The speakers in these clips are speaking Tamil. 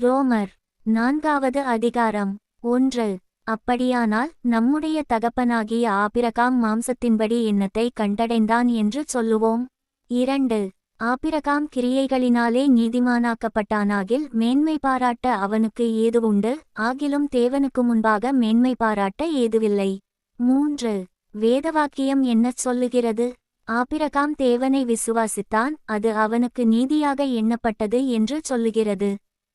ரோமர் நான்காவது அதிகாரம் ஒன்று. அப்படியானால் நம்முடைய தகப்பனாகிய ஆபிரகாம் மாம்சத்தின்படி எண்ணத்தை கண்டடைந்தான் என்று சொல்லுவோம். இரண்டு. ஆபிரகாம் கிரியைகளினாலே நீதிமானாக்கப்பட்டானாகில் மேன்மை பாராட்ட அவனுக்கு ஏது உண்டு? ஆகிலும் தேவனுக்கு முன்பாக மேன்மை பாராட்ட ஏதுவில்லை. மூன்று. வேதவாக்கியம் என்ன சொல்லுகிறது? ஆபிரகாம் தேவனை விசுவாசித்தான் அது அவனுக்கு நீதியாக எண்ணப்பட்டது என்று சொல்லுகிறது.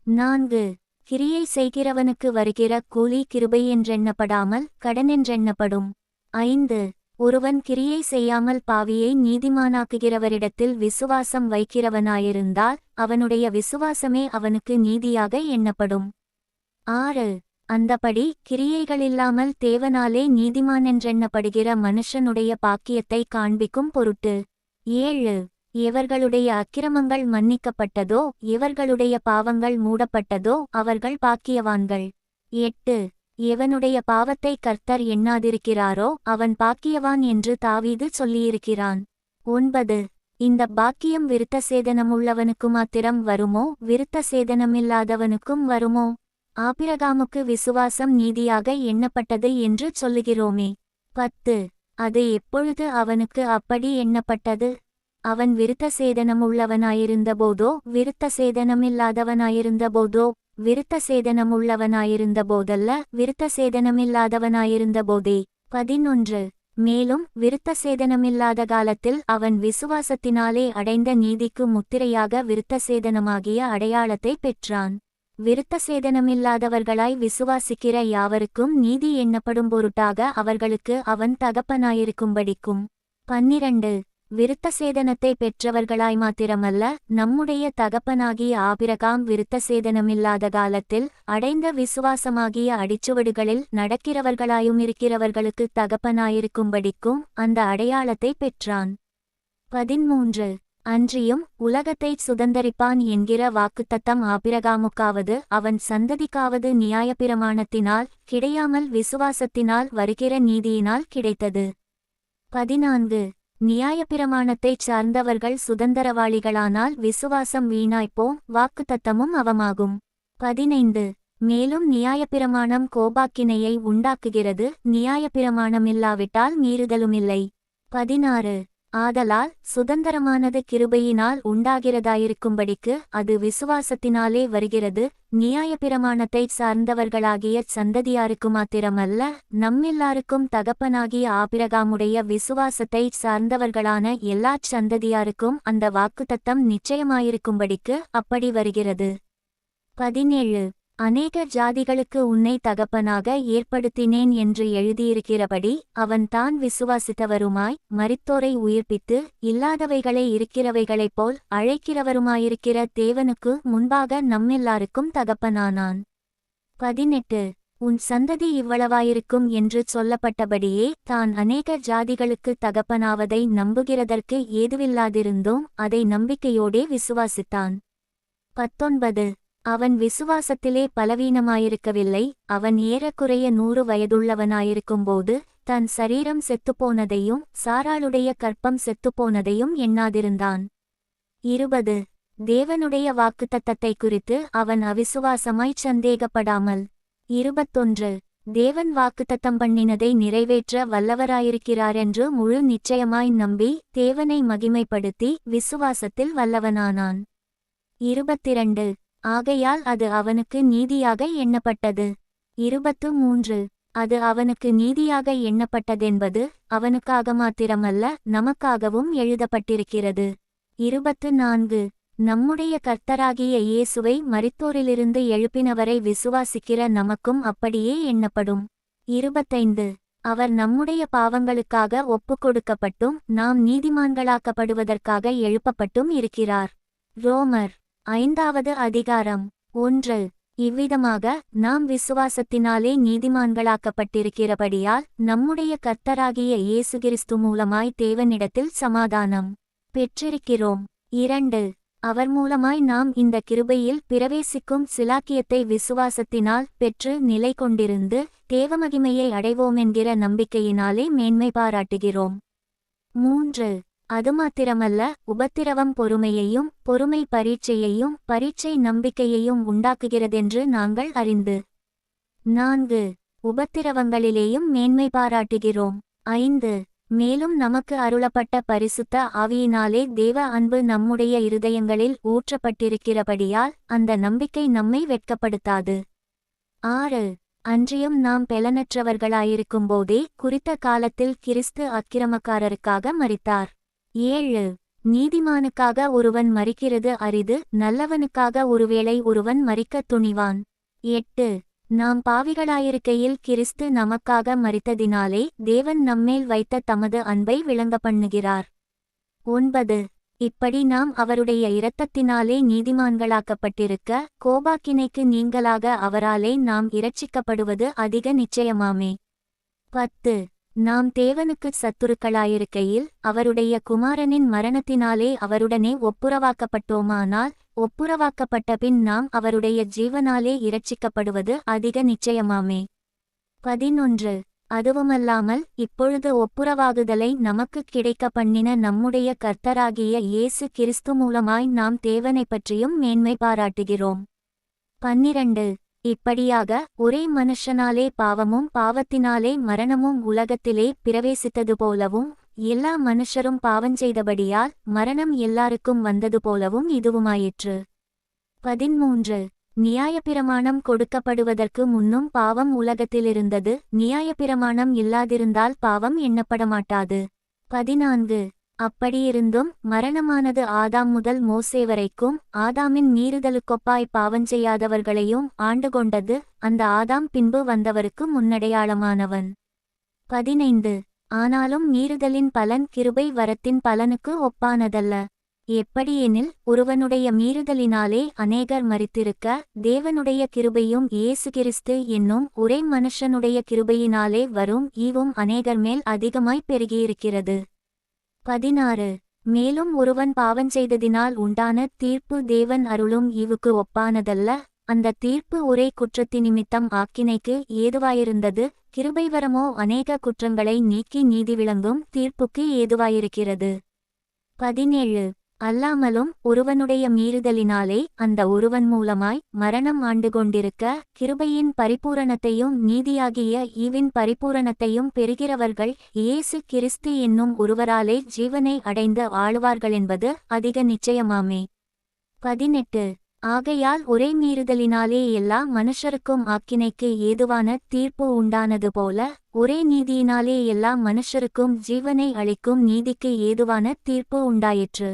நான்கு. கிரியை செய்கிறவனுக்கு வருகிற கூலி கிருபை என்றெண்ணப்படாமல் கடனென்றெண்ணப்படும் ஐந்து. ஒருவன் கிரியை செய்யாமல் பாவியை நீதிமானாக்குகிறவரிடத்தில் விசுவாசம் வைக்கிறவனாயிருந்தால் அவனுடைய விசுவாசமே அவனுக்கு நீதியாக எண்ணப்படும். ஆறு. அந்தபடி கிரியைகளில்லாமல் தேவனாலே நீதிமானென்றெண்ணப்படுகிற மனுஷனுடைய பாக்கியத்தை காண்பிக்கும் பொருட்டு. ஏழு. எவர்களுடைய அக்கிரமங்கள் மன்னிக்கப்பட்டதோ எவர்களுடைய பாவங்கள் மூடப்பட்டதோ அவர்கள் பாக்கியவான்கள். எட்டு. எவனுடைய பாவத்தை கர்த்தர் எண்ணாதிருக்கிறாரோ அவன் பாக்கியவான் என்று தாவீது சொல்லியிருக்கிறான். ஒன்பது. இந்த பாக்கியம் விருத்த சேதனமுள்ளவனுக்கு மாத்திரம் வருமோ விருத்த சேதனமில்லாதவனுக்கும் வருமோ? ஆபிரகாமுக்கு விசுவாசம் நீதியாக எண்ணப்பட்டது என்று சொல்லுகிறோமே. பத்து. அது எப்பொழுது அவனுக்கு அப்படி எண்ணப்பட்டது? அவன் விருத்த சேதனமுள்ளவனாயிருந்தபோதோ விருத்த சேதனமில்லாதவனாயிருந்தபோதோ விருத்த சேதனமுள்ளவனாயிருந்தபோதல்ல விருத்த சேதனமில்லாதவனாயிருந்தபோதே. பதினொன்று. மேலும் விருத்த சேதனமில்லாத காலத்தில் அவன் விசுவாசத்தினாலே அடைந்த நீதிக்கு முத்திரையாக விருத்த சேதனமாகிய அடையாளத்தை பெற்றான். விருத்த சேதனமில்லாதவர்களாய் விசுவாசிக்கிற யாவருக்கும் நீதி எண்ணப்படும் பொருட்டாக அவர்களுக்கு அவன் தகப்பனாயிருக்கும்படிக்கும். பன்னிரண்டு. விருத்த சேதனத்தை பெற்றவர்களாய் மாத்திரமல்ல நம்முடைய தகப்பனாகிய ஆபிரகாம் விருத்த சேதனமில்லாத காலத்தில் அடைந்த விசுவாசமாகிய அடிச்சுவடுகளில் நடக்கிறவர்களாயும் இருக்கிறவர்களுக்கு தகப்பனாயிருக்கும்படிக்கும் அந்த அடையாளத்தை பெற்றான். பதிமூன்று அன்றியும் உலகத்தைச் சுதந்தரிப்பான் என்கிற வாக்குத்தத்தம் ஆபிரகாமுக்காவது அவன் சந்ததிக்காவது நியாயப்பிரமாணத்தினால் கிடையாமல் விசுவாசத்தினால் வருகிற நீதியினால் கிடைத்தது. பதினான்கு. நியாயப்பிரமாணத்தைச் சார்ந்தவர்கள் சுதந்தரவாளிகளானால் விசுவாசம் வீணாய்ப்போம் வாக்குத்தத்தமும் அவமாகும். பதினைந்து. மேலும் நியாயப்பிரமாணம் கோபாக்கினையை உண்டாக்குகிறது நியாயப்பிரமாணமில்லாவிட்டால் மீறுதலுமில்லை. பதினாறு. ஆதலால் சுதந்திரமானது கிருபையினால் உண்டாகிறதாயிருக்கும்படிக்கு அது விசுவாசத்தினாலே வருகிறது. நியாயப்பிரமாணத்தை சார்ந்தவர்களாகிய சந்ததியாருக்கு மாத்திரமல்ல நம்மெல்லாருக்கும் தகப்பனாகிய ஆபிரகாமுடைய விசுவாசத்தைச் சார்ந்தவர்களான எல்லாச் சந்ததியாருக்கும் அந்த வாக்குத்தத்தம் நிச்சயமாயிருக்கும்படிக்கு அப்படி வருகிறது. பதினேழு. அநேக ஜாதிகளுக்கு உன்னை தகப்பனாக ஏற்படுத்தினேன் என்று எழுதியிருக்கிறபடி அவன் தான் விசுவாசித்தவருமாய் மரித்தோரை உயிர்ப்பித்து இல்லாதவைகளை இருக்கிறவைகளைப் போல் அழைக்கிறவருமாயிருக்கிற தேவனுக்கு முன்பாக நம்மெல்லாருக்கும் தகப்பனானான். பதினெட்டு. உன் சந்ததி இவ்வளவாயிருக்கும் என்று சொல்லப்பட்டபடியே தான் அநேக ஜாதிகளுக்கு தகப்பனாவதை நம்புகிறதற்கு ஏதுவில்லாதிருந்தும் அதை நம்பிக்கையோடே விசுவாசித்தான். பத்தொன்பது. அவன் விசுவாசத்திலே பலவீனமாயிருக்கவில்லை அவன் ஏறக்குறைய நூறு வயதுள்ளவனாயிருக்கும்போது தன் சரீரம் செத்துப்போனதையும் சாராளுடைய கற்பம் செத்துப்போனதையும் எண்ணாதிருந்தான். இருபது. தேவனுடைய வாக்குத்தத்தத்தை குறித்து அவன் அவிசுவாசமாய்ச் சந்தேகப்படாமல். இருபத்தொன்று. தேவன் வாக்குத்தத்தம் பண்ணினதை நிறைவேற்ற வல்லவராயிருக்கிறாரென்று முழு நிச்சயமாய் நம்பி தேவனை மகிமைப்படுத்தி விசுவாசத்தில் வல்லவனானான். இருபத்திரண்டு. ஆகையால் அது அவனுக்கு நீதியாக எண்ணப்பட்டது. இருபத்து மூன்று. அது அவனுக்கு நீதியாக எண்ணப்பட்டதென்பது அவனுக்காக மாத்திரமல்ல நமக்காகவும் எழுதப்பட்டிருக்கிறது. இருபத்து நான்கு. நம்முடைய கர்த்தராகிய இயேசுவை மரித்தோரிலிருந்து எழுப்பினவரை விசுவாசிக்கிற நமக்கும் அப்படியே எண்ணப்படும். இருபத்தைந்து. அவர் நம்முடைய பாவங்களுக்காக ஒப்புக்கொடுக்கப்பட்டும் நாம் நீதிமான்களாக்கப்படுவதற்காக எழுப்பப்பட்டும் இருக்கிறார். ரோமர். ஐந்தாவது அதிகாரம் ஒன்று. இவ்விதமாக நாம் விசுவாசத்தினாலே நீதிமான்களாக்கப்பட்டிருக்கிறபடியால் நம்முடைய கர்த்தராகிய இயேசு கிறிஸ்து மூலமாய் தேவனிடத்தில் சமாதானம் பெற்றிருக்கிறோம். இரண்டு. அவர் மூலமாய் நாம் இந்த கிருபையில் பிரவேசிக்கும் சிலாக்கியத்தை விசுவாசத்தினால் பெற்று நிலை கொண்டிருந்து தேவமகிமையை அடைவோமென்கிற நம்பிக்கையினாலே மேன்மை பாராட்டுகிறோம் மூன்று. அது மாத்திரமல்ல உபத்திரவம் பொறுமையையும் பொறுமை பரீட்சையையும் பரீட்சை நம்பிக்கையையும் உண்டாக்குகிறதென்று நாங்கள் அறிந்து. நான்கு. உபத்திரவங்களிலேயும் மேன்மை பாராட்டுகிறோம். ஐந்து. மேலும் நமக்கு அருளப்பட்ட பரிசுத்த ஆவியினாலே தேவ அன்பு நம்முடைய இருதயங்களில் ஊற்றப்பட்டிருக்கிறபடியால் அந்த நம்பிக்கை நம்மை வெட்கப்படுத்தாது. ஆறு. அன்றியும் நாம் பெலனற்றவர்களாயிருக்கும்போதே குறித்த காலத்தில் கிறிஸ்து அக்கிரமக்காரருக்காக மரித்தார். ஏழு. நீதிமானுக்காக ஒருவன் மறிக்கிறது அரிது நல்லவனுக்காக ஒருவேளை ஒருவன் மறிக்க துணிவான். எட்டு. நாம் பாவிகளாயிருக்கையில் கிறிஸ்து நமக்காக மரித்ததினாலே தேவன் நம்மேல் வைத்த தமது அன்பை விளங்க பண்ணுகிறார் ஒன்பது. இப்படி நாம் அவருடைய இரத்தத்தினாலே நீதிமான்களாக்கப்பட்டிருக்க கோபாக்கினைக்கு நீங்களாக அவராலே நாம் இரட்சிக்கப்படுவது அதிக நிச்சயமாமே. பத்து. நாம் தேவனுக்குச் சத்துருக்களாயிருக்கையில் அவருடைய குமாரனின் மரணத்தினாலே அவருடனே ஒப்புரவாக்கப்பட்டோமானால் ஒப்புரவாக்கப்பட்ட பின் நாம் அவருடைய ஜீவனாலே இரட்சிக்கப்படுவது அதிக நிச்சயமாமே. பதினொன்று. அதுவுமல்லாமல் இப்பொழுது ஒப்புரவாகுதலை நமக்குக் கிடைக்க பண்ணின நம்முடைய கர்த்தராகிய இயேசு கிறிஸ்து மூலமாய் நாம் தேவனைப் பற்றியும் மேன்மை பாராட்டுகிறோம் பன்னிரண்டு. இப்படியாக ஒரே மனுஷனாலே பாவமும் பாவத்தினாலே மரணமும் உலகத்திலே பிரவேசித்தது போலவும் எல்லா மனுஷரும் பாவஞ்செய்தபடியால் மரணம் எல்லாருக்கும் வந்தது போலவும் இதுவுமாயிற்று. பதிமூன்று நியாயப்பிரமாணம் கொடுக்கப்படுவதற்கு முன்னும் பாவம் உலகத்திலிருந்தது நியாயப்பிரமாணம் இல்லாதிருந்தால் பாவம் எண்ணப்படமாட்டாது. பதினான்கு. அப்படியிருந்தும் மரணமானது ஆதாம் முதல் மோசே வரைக்கும் ஆதாமின் மீறுதலுக்கொப்பாய் பாவஞ்செய்யாதவர்களையும் ஆண்டுகொண்டது அந்த ஆதாம் பின்பு வந்தவருக்கு முன்னடையாளமானவன். பதினைந்து. ஆனாலும் மீறுதலின் பலன் கிருபை வரத்தின் பலனுக்கு ஒப்பானதல்ல. எப்படியெனில் ஒருவனுடைய மீறுதலினாலே அநேகர் மரித்திருக்க தேவனுடைய கிருபையும் இயேசு கிறிஸ்து என்னும் ஒரே மனுஷனுடைய கிருபையினாலே வரும் ஈவும் அநேகர் மேல் அதிகமாய் பெருகியிருக்கிறது. பதினாறு. மேலும் ஒருவன் பாவஞ்செய்ததினால் உண்டான தீர்ப்பு தேவன் அருளும் ஈவுக்கு ஒப்பானதல்ல. அந்த தீர்ப்பு ஒரே குற்றத்தினிமித்தம் ஆக்கினைக்கு ஏதுவாயிருந்தது. கிருபைவரமோ அநேக குற்றங்களை நீக்கி நீதி விளங்கும் தீர்ப்புக்கு ஏதுவாயிருக்கிறது. பதினேழு. அல்லாமலும் ஒருவனுடைய மீறுதலினாலே அந்த ஒருவன் மூலமாய் மரணம் ஆண்டு கொண்டிருக்க கிருபையின் பரிபூரணத்தையும் நீதியாகிய ஈவின் பரிபூரணத்தையும் பெறுகிறவர்கள் இயேசு கிறிஸ்து என்னும் ஒருவராலே ஜீவனை அடைந்து ஆளுவார்களென்பது அதிக நிச்சயமாமே. பதினெட்டு. ஆகையால் ஒரே மீறுதலினாலே எல்லா மனுஷருக்கும் ஆக்கினைக்கு ஏதுவான தீர்ப்பு உண்டானது போல ஒரே நீதியினாலே எல்லா மனுஷருக்கும் ஜீவனை அளிக்கும் நீதிக்கு ஏதுவான தீர்ப்பு உண்டாயிற்று.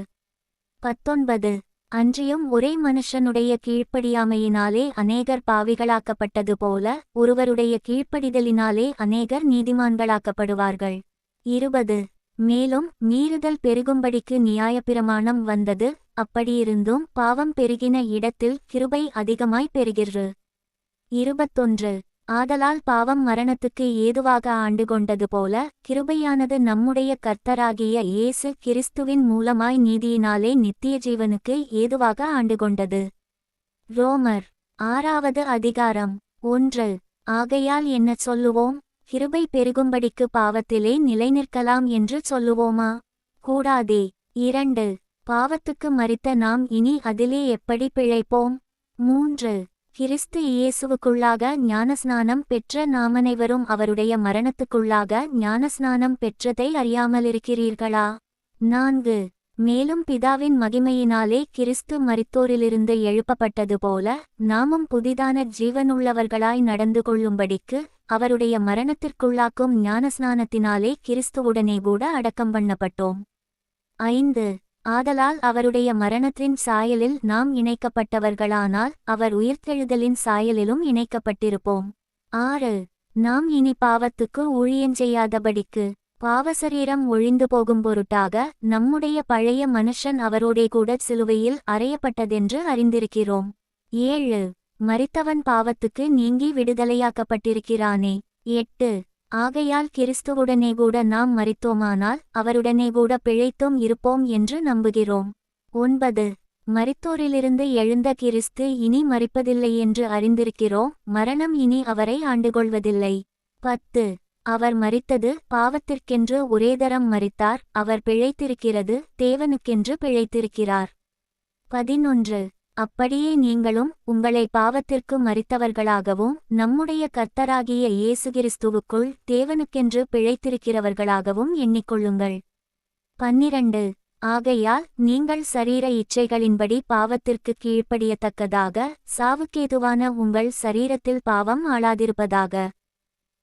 பத்தொன்பது. அன்றியும் ஒரே மனுஷனுடைய கீழ்ப்படியாமையினாலே அநேகர் பாவிகளாக்கப்பட்டது போல ஒருவருடைய கீழ்ப்படிதலினாலே அநேகர் நீதிமான்களாக்கப்படுவார்கள். இருபது. மேலும் மீறுதல் பெருகும்படிக்கு நியாயப்பிரமாணம் வந்தது. அப்படியிருந்தும் பாவம் பெருகின இடத்தில் கிருபை அதிகமாய் பெறுகிறது இருபத்தொன்று. ஆதலால் பாவம் மரணத்துக்கு ஏதுவாக ஆண்டு கொண்டது போல கிருபையானது நம்முடைய கர்த்தராகிய இயேசு கிறிஸ்துவின் மூலமாய் நீதியினாலே நித்திய ஜீவனுக்கு ஏதுவாக ஆண்டு கொண்டது ரோமர் ஆறாவது அதிகாரம் ஒன்று. ஆகையால் என்ன சொல்லுவோம்? கிருபை பெருகும்படிக்கு பாவத்திலே நிலைநிற்கலாம் என்று சொல்லுவோமா? கூடாதே. இரண்டு. பாவத்துக்கு மறித்த நாம் இனி அதிலே எப்படி பிழைப்போம்? மூன்று. கிறிஸ்து இயேசுவுக்குள்ளாக ஞானஸ்நானம் பெற்ற நாமனைவரும் அவருடைய மரணத்துக்குள்ளாக ஞானஸ்நானம் பெற்றதை அறியாமலிருக்கிறீர்களா? நான்கு. மேலும் பிதாவின் மகிமையினாலே கிறிஸ்து மரித்தோரிலிருந்து எழுப்பப்பட்டது போல நாமும் புதிதான ஜீவனுள்ளவர்களாய் நடந்து கொள்ளும்படிக்கு அவருடைய மரணத்திற்குள்ளாக்கும் ஞானஸ்நானத்தினாலே கிறிஸ்துவுடனே கூட அடக்கம் பண்ணப்பட்டோம். ஐந்து. ஆதலால் அவருடைய மரணத்தின் சாயலில் நாம் இணைக்கப்பட்டவர்களானால் அவர் உயிர்த்தெழுதலின் சாயலிலும் இணைக்கப்பட்டிருப்போம். ஆறு. நாம் இனி பாவத்துக்கு ஊழியஞ்செய்யாதபடிக்கு பாவசரீரம் ஒழிந்து போகும் பொருட்டாக நம்முடைய பழைய மனுஷன் அவரோடே கூட சிலுவையில் அறையப்பட்டதென்று அறிந்திருக்கிறோம். ஏழு. மறித்தவன் பாவத்துக்கு நீங்கி விடுதலையாக்கப்பட்டிருக்கிறானே. எட்டு. ஆகையால் கிறிஸ்துவுடனே கூட நாம் மறித்தோமானால் அவருடனே கூட பிழைத்தோம் இருப்போம் என்று நம்புகிறோம். ஒன்பது. மறித்தோரிலிருந்து எழுந்த கிறிஸ்து இனி மறிப்பதில்லை என்று அறிந்திருக்கிறோம் மரணம் இனி அவரை ஆண்டுகொள்வதில்லை. பத்து. அவர் மறித்தது பாவத்திற்கென்று ஒரேதரம் மறித்தார் அவர் பிழைத்திருக்கிறது தேவனுக்கென்று பிழைத்திருக்கிறார். பதினொன்று. அப்படியே நீங்களும் உங்களை பாவத்திற்கு மறித்தவர்களாகவும் நம்முடைய கர்த்தராகிய இயேசு கிறிஸ்துவுக்குள் தேவனுக்கென்று பிழைத்திருக்கிறவர்களாகவும் எண்ணிக்கொள்ளுங்கள். பன்னிரண்டு. ஆகையால் நீங்கள் சரீர இச்சைகளின்படி பாவத்திற்கு கீழ்ப்படியத்தக்கதாக சாவுக்கேதுவான உங்கள் சரீரத்தில் பாவம் ஆளாதிருப்பதாக.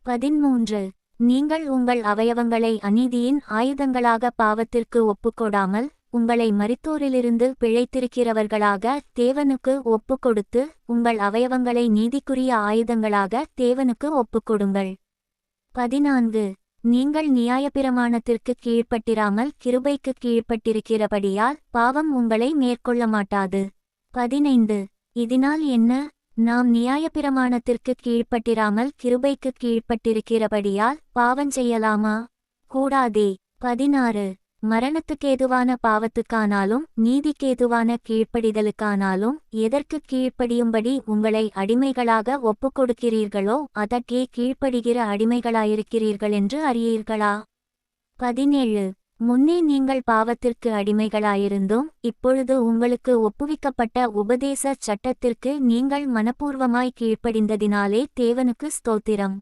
பதிமூன்று நீங்கள் உங்கள் அவயவங்களை அநீதியின் ஆயுதங்களாக பாவத்திற்கு ஒப்புக்கொடாமல் உங்களை மரித்தோரிலிருந்து பிழைத்திருக்கிறவர்களாக தேவனுக்கு ஒப்புக்கொடுத்து உங்கள் அவயவங்களை நீதிக்குரிய ஆயுதங்களாக தேவனுக்கு ஒப்புக்கொடுங்கள். பதினான்கு. நீங்கள் நியாயப்பிரமாணத்திற்கு கீழ்ப்பட்டிராமல் கிருபைக்கு கீழ்ப்பட்டிருக்கிறபடியால் பாவம் உங்களை மேற்கொள்ள மாட்டாது பதினைந்து. இதனால் என்ன? நாம் நியாயப்பிரமாணத்திற்கு கீழ்ப்பட்டிராமல் கிருபைக்கு கீழ்ப்பட்டிருக்கிறபடியால் பாவம் செய்யலாமா? கூடாதே. பதினாறு. மரணத்துக்கேதுவான பாவத்துக்கானாலும் நீதிக்கேதுவான கீழ்ப்படிதலுக்கானாலும் எதற்கு கீழ்ப்படியும்படி உங்களை அடிமைகளாக ஒப்புக்கொடுக்கிறீர்களோ அதற்கே கீழ்ப்படுகிற அடிமைகளாயிருக்கிறீர்கள் என்று அறியீர்களா? பதினேழு. முன்னே நீங்கள் பாவத்திற்கு அடிமைகளாயிருந்தும் இப்பொழுது உங்களுக்கு ஒப்புவிக்கப்பட்ட உபதேச சட்டத்திற்கு நீங்கள் மனப்பூர்வமாய் கீழ்ப்படிந்ததினாலே தேவனுக்கு ஸ்தோத்திரம்.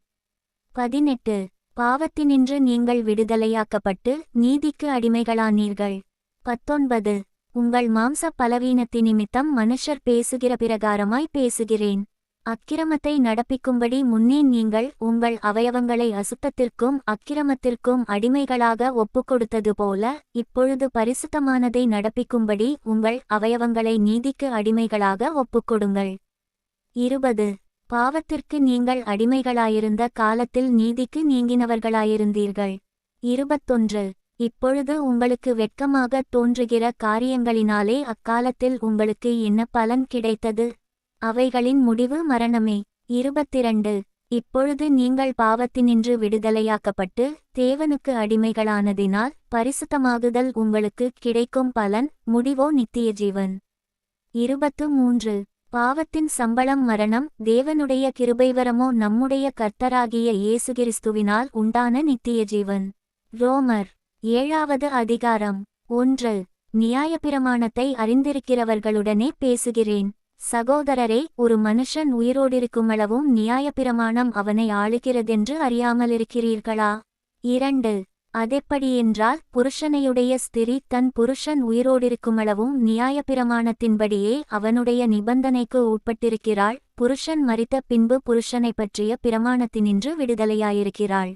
பதினெட்டு. பாவத்தினின்று நீங்கள் விடுதலையாக்கப்பட்டு நீதிக்கு அடிமைகளானீர்கள். பத்தொன்பது. உங்கள் மாம்ச பலவீனத்தி நிமித்தம் மனுஷர் பேசுகிற பிரகாரமாய் பேசுகிறேன். அக்கிரமத்தை நடப்பிக்கும்படி முன்னே நீங்கள் உங்கள் அவயவங்களை அசுத்தத்திற்கும் அக்கிரமத்திற்கும் அடிமைகளாக ஒப்புக்கொடுத்தது போல இப்பொழுது பரிசுத்தமானதை நடப்பிக்கும்படி உங்கள் அவயவங்களை நீதிக்கு அடிமைகளாக ஒப்புக்கொடுங்கள். இருபது. பாவத்திற்கு நீங்கள் அடிமைகளாயிருந்த காலத்தில் நீதிக்கு நீங்கினவர்களாயிருந்தீர்கள். இருபத்தொன்று. இப்பொழுது உங்களுக்கு வெட்கமாக தோன்றுகிற காரியங்களினாலே அக்காலத்தில் உங்களுக்கு என்ன பலன் கிடைத்தது? அவைகளின் முடிவு மரணமே. இருபத்திரண்டு. இப்பொழுது நீங்கள் பாவத்தினின்று விடுதலையாக்கப்பட்டு தேவனுக்கு அடிமைகளானதினால் பரிசுத்தமாகுதல் உங்களுக்கு கிடைக்கும் பலன் முடிவோ நித்திய ஜீவன். இருபத்து மூன்று. பாவத்தின் சம்பளம் மரணம் தேவனுடைய கிருபைவரமோ நம்முடைய கர்த்தராகிய இயேசு கிறிஸ்துவினால் உண்டான நித்திய ஜீவன் ரோமர் ஏழாவது அதிகாரம். ஒன்று. நியாயப்பிரமாணத்தை அறிந்திருக்கிறவர்களுடனே பேசுகிறேன். சகோதரரே ஒரு மனுஷன் உயிரோடிருக்குமளவும் நியாயப்பிரமாணம் அவனை ஆளுகிறதென்று அறியாமலிருக்கிறீர்களா? இரண்டு. அதெப்படியென்றால் புருஷனையுடைய ஸ்திரீ தன் புருஷன் உயிரோடிருக்குமளவும் நியாயப்பிரமாணத்தின்படியே அவனுடைய நிபந்தனைக்கு உட்பட்டிருக்கிறாள். புருஷன் மரித்த பின்பு புருஷனை பற்றிய பிரமாணத்தினின்று விடுதலையாயிருக்கிறாள்.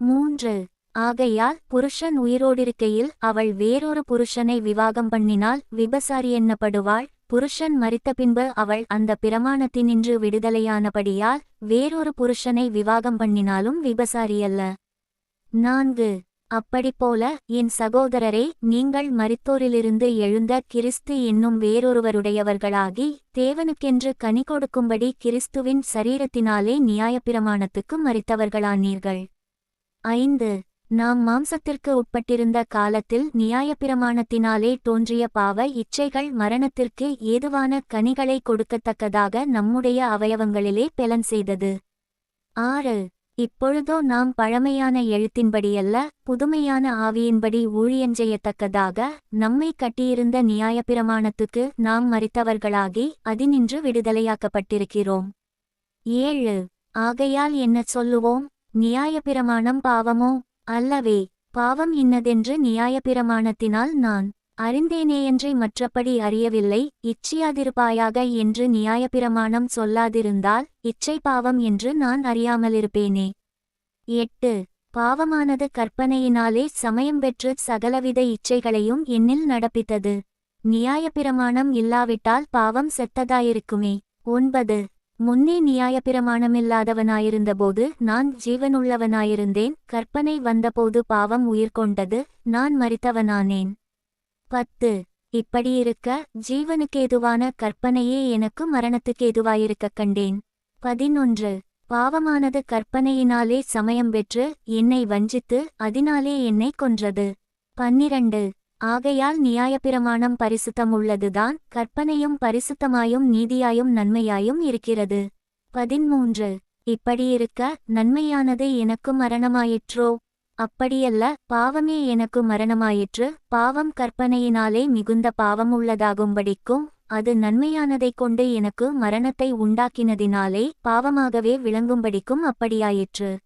மூன்று. ஆகையால் புருஷன் உயிரோடிருக்கையில் அவள் வேறொரு புருஷனை விவாகம் பண்ணினால் விபசாரி என்னப்படுவாள். புருஷன் மரித்த பின்பு அவள் அந்த பிரமாணத்தினின்று விடுதலையானபடியால் வேறொரு புருஷனை விவாகம் பண்ணினாலும் விபசாரியல்ல நான்கு. அப்படிப்போல என் சகோதரரே நீங்கள் மரித்தோரிலிருந்து எழுந்த கிறிஸ்து என்னும் வேறொருவருடையவர்களாகி தேவனுக்கென்று கனி கொடுக்கும்படி கிறிஸ்துவின் சரீரத்தினாலே நியாயப்பிரமாணத்துக்கு மறித்தவர்களானீர்கள் ஐந்து. நாம் மாம்சத்திற்கு உட்பட்டிருந்த காலத்தில் நியாயப்பிரமாணத்தினாலே தோன்றிய பாவ இச்சைகள் மரணத்திற்கு ஏதுவான கனிகளை கொடுக்கத்தக்கதாக நம்முடைய அவயவங்களிலே பெலன் செய்தது. ஆறு. இப்பொழுதோ நாம் பழமையான எழுத்தின்படியல்ல புதுமையான ஆவியின்படி ஊழியஞ்செய்யத்தக்கதாக நம்மை கட்டியிருந்த நியாயப்பிரமாணத்துக்கு நாம் மறித்தவர்களாகி அதினின்று விடுதலையாக்கப்பட்டிருக்கிறோம். ஏழு. ஆகையால் என்ன சொல்லுவோம்? நியாயப்பிரமாணம் பாவமோ? அல்லவே பாவம் இன்னதென்று நியாயப்பிரமாணத்தினால் நான் அறிந்தேனேயன்றி மற்றபடி அறியவில்லை. இச்சியாதிருப்பாயாக என்று நியாயப்பிரமாணம் சொல்லாதிருந்தால் இச்சை பாவம் என்று நான் அறியாமலிருப்பேனே. எட்டு. பாவமானது கற்பனையினாலே சமயம் பெற்று சகலவித இச்சைகளையும் என்னில் நடப்பித்தது. நியாயப்பிரமாணம் இல்லாவிட்டால் பாவம் செத்ததாயிருக்குமே. ஒன்பது. முன்னே நியாயப்பிரமாணமில்லாதவனாயிருந்தபோது நான் ஜீவனுள்ளவனாயிருந்தேன். கற்பனை வந்தபோது பாவம் உயிர் கொண்டது நான் மறித்தவனானேன். பத்து. இப்படியிருக்க ஜீவனுக்கேதுவான கற்பனையே எனக்கு மரணத்துக்கேதுவாயிருக்கக் கண்டேன். பதினொன்று. பாவமானது கற்பனையினாலே சமயம் பெற்று என்னை வஞ்சித்து அதனாலே என்னை கொன்றது. பன்னிரண்டு. ஆகையால் நியாயப்பிரமாணம் பரிசுத்தம் உள்ளதுதான் கற்பனையும் பரிசுத்தமாயும் நீதியாயும் நன்மையாயும் இருக்கிறது. பதிமூன்று. இப்படியிருக்க நன்மையானது எனக்கு மரணமாயிற்றோ? அப்படியல்ல பாவமே எனக்கு மரணமாயிற்று. பாவம் கற்பனையினாலே மிகுந்த பாவம் உள்ளதாகும்படிக்கும் அது நன்மையானதைக் கொண்டு எனக்கு மரணத்தை உண்டாக்கினதினாலே பாவமாகவே விளங்கும்படிக்கும் அப்படியாயிற்று.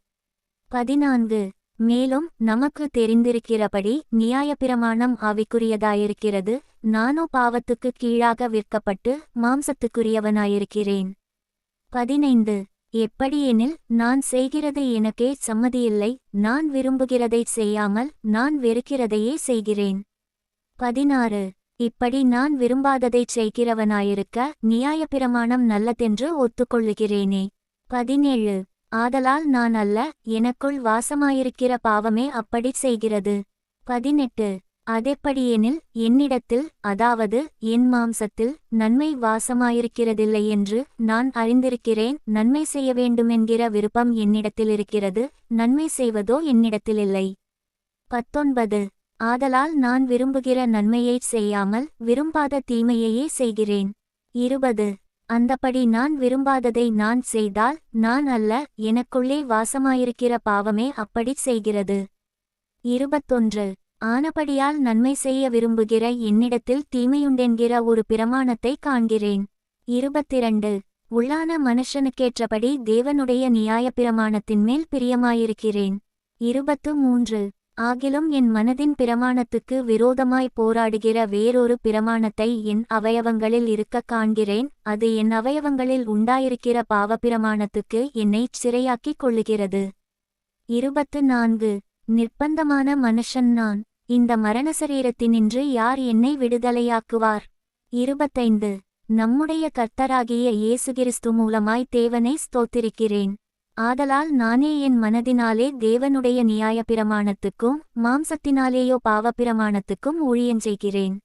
பதினான்கு. மேலும் நமக்கு தெரிந்திருக்கிறபடி நியாயப்பிரமாணம் ஆவிக்குரியதாயிருக்கிறது. நானோ பாவத்துக்கு கீழாக விற்கப்பட்டு மாம்சத்துக்குரியவனாயிருக்கிறேன். பதினைந்து. எப்படியெனில் நான் செய்கிறது எனக்கே சம்மதியில்லை நான் விரும்புகிறதைச் செய்யாமல் நான் வெறுக்கிறதையே செய்கிறேன். பதினாறு. இப்படி நான் விரும்பாததைச் செய்கிறவனாயிருக்க நியாயப்பிரமாணம் நல்லதென்று ஒத்துக்கொள்ளுகிறேனே. பதினேழு. ஆதலால் நான் அல்ல எனக்குள் வாசமாயிருக்கிற பாவமே அப்படிச் செய்கிறது. பதினெட்டு. அதெப்படியெனில் என்னிடத்தில் அதாவது என் மாம்சத்தில் நன்மை வாசமாயிருக்கிறதில்லை என்று நான் அறிந்திருக்கிறேன். நன்மை செய்ய வேண்டுமென்கிற விருப்பம் என்னிடத்தில் இருக்கிறது. நன்மை செய்வதோ என்னிடத்திலில்லை பத்தொன்பது. ஆதலால் நான் விரும்புகிற நன்மையைச் செய்யாமல் விரும்பாத தீமையையே செய்கிறேன். இருபது. அந்தபடி நான் விரும்பாததை நான் செய்தால் நான் அல்ல எனக்குள்ளே வாசமாயிருக்கிற பாவமே அப்படிச் செய்கிறது. இருபத்தொன்று. ஆனபடியால் நன்மை செய்ய விரும்புகிற என்னிடத்தில் தீமையுண்டென்கிற ஒரு பிரமாணத்தை காண்கிறேன். இருபத்திரண்டு. உள்ளான மனுஷனுக்கேற்றபடி தேவனுடைய நியாயப்பிரமாணத்தின் மேல் பிரியமாயிருக்கிறேன். இருபத்து மூன்று. ஆகிலும் என் மனதின் பிரமாணத்துக்கு விரோதமாய் போராடுகிற வேறொரு பிரமாணத்தை என் அவயவங்களில் இருக்கக் காண்கிறேன். அது என் அவயவங்களில் உண்டாயிருக்கிற பாவ பிரமாணத்துக்கு என்னைச் சிறையாக்கிக் கொள்ளுகிறது. இருபத்து நான்கு. நிர்பந்தமான மனுஷன் நான். இந்த மரண சரீரத்தினின்று யார் என்னை விடுதலையாக்குவார்? இருபத்தைந்து. நம்முடைய கர்த்தராகிய இயேசு கிறிஸ்து மூலமாய் தேவனை ஸ்தோத்திருக்கிறேன். ஆதலால் நானே என் மனதினாலே தேவனுடைய நியாயப்பிரமாணத்துக்கும் மாம்சத்தினாலேயோ பாவப்பிரமாணத்துக்கும் ஊழியஞ்செய்கிறேன்.